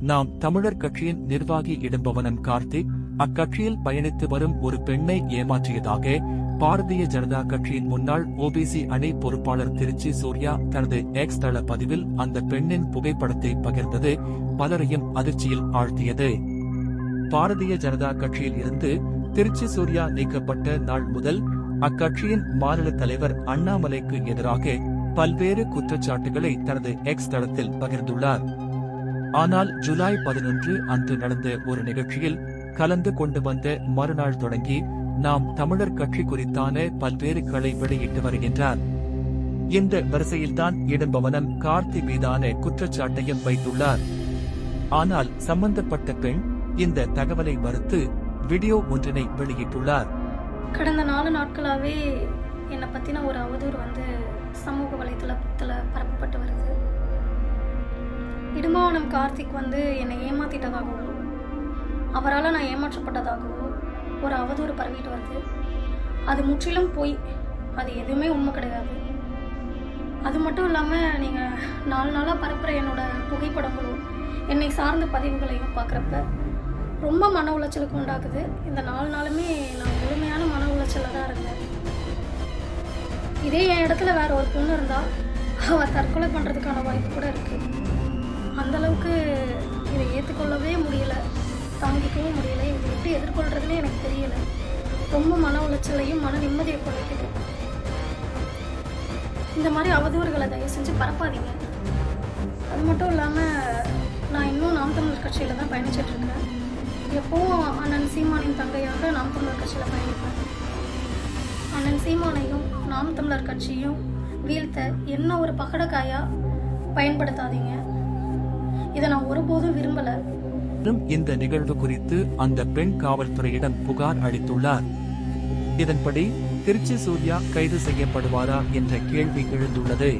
நாம் தமிழர் கட்சியின் நிர்வாகி இடும்பவனம் கார்த்திக் அக்கட்சியில் பயணித்து வரும் ஒரு பெண்ணை ஏமாற்றியதாக பாரதிய ஜனதா கட்சியின் முன்னாள் ஓபிசி அணி பொறுப்பாளர் திருச்சி சூர்யா தனது எக்ஸ் தள பதிவில் அந்த பெண்ணின் புகைப்படத்தை பகிர்ந்தது பலரையும் அதிர்ச்சியில் ஆழ்த்தியது. பாரதிய ஜனதா கட்சியில் இருந்து திருச்சி சூர்யா நீக்கப்பட்ட நாள் முதல் அக்கட்சியின் மாநில தலைவர் அண்ணாமலைக்கு எதிராக பல்வேறு குற்றச்சாட்டுகளை தனது எக்ஸ் தளத்தில் பகிர்ந்துள்ளார். ஆனால் ஜூலை பதினொன்று அன்று நடந்த ஒரு நிகழ்ச்சியில் கலந்து கொண்டு வந்த மறுநாள் தொடங்கி நாம் தமிழர் கட்சி குறித்தான பல்வேறு களை வெளியிட்டு வருகின்றார். இந்த வரிசையில்தான் இடம்பவனம் கார்த்தி மீதான குற்றச்சாட்டையும் வைத்துள்ளார். ஆனால் சம்பந்தப்பட்ட பெண் இந்த தகவலை மறுத்து வீடியோ ஒன்றினை வெளியிட்டுள்ளார். கடந்த நாலு நாட்களாவே என்னை பத்தின ஒரு அவதூறு வந்து சமூக வலைத்தளத்தில் பரப்பப்பட்டு நெடுமாவனம் கார்த்திக் வந்து என்னை ஏமாத்திட்டதாகவும் அவரால் நான் ஏமாற்றப்பட்டதாகவும் ஒரு அவதூறு பரவிட்டு வருது. அது முற்றிலும் போய். அது எதுவுமே உண்மை கிடையாது. அது மட்டும் இல்லாமல் நீங்கள் நாலு நாளாக பரப்புகிற என்னோட புகைப்படங்களும் என்னை சார்ந்த பதிவுகளையும் பார்க்குறப்ப ரொம்ப மன உளைச்சலுக்கு உண்டாக்குது. இந்த நாலு நாளுமே நான் முழுமையான மன உளைச்சலில் தான் இருந்தேன் இதே என் இடத்துல வேற ஒரு பொண்ணு இருந்தால் அவள் தற்கொலை பண்ணுறதுக்கான வாய்ப்பு கூட இருக்குது அந்தளவுக்கு இதை ஏற்றுக்கொள்ளவே முடியல. தாங்கிக்கவும் முடியல. இதை எப்படி எதிர்கொள்கிறதுனே எனக்கு தெரியலை. ரொம்ப மன உளைச்சலையும் மன நிம்மதியை குறைக்குது இந்த மாதிரி அவதூறுகளை தயவு செஞ்சு பரப்பாதீங்க. அது மட்டும் இல்லாமல் நான் இன்னும் நாம் தமிழர் கட்சியில் தான் பயணிச்சிட்டு இருக்கேன். அண்ணன் சீமானின் தங்கையாக நாம் தமிழர் கட்சியில் பயணிப்பேன். அண்ணன் சீமானையும் நாம் தமிழர் கட்சியும் வீழ்த்த என்ன ஒரு பகடக்காயாக பயன்படுத்தாதீங்க. இதை நான் ஒருபோதும் விரும்பல. இந்த நிகழ்வு குறித்து அந்த பெண் காவல்துறையிடம் புகார் அளித்துள்ளார். இதன்படி திருச்சி சூர்யா கைது செய்யப்படுவாரா என்ற கேள்வி எழுந்துள்ளது.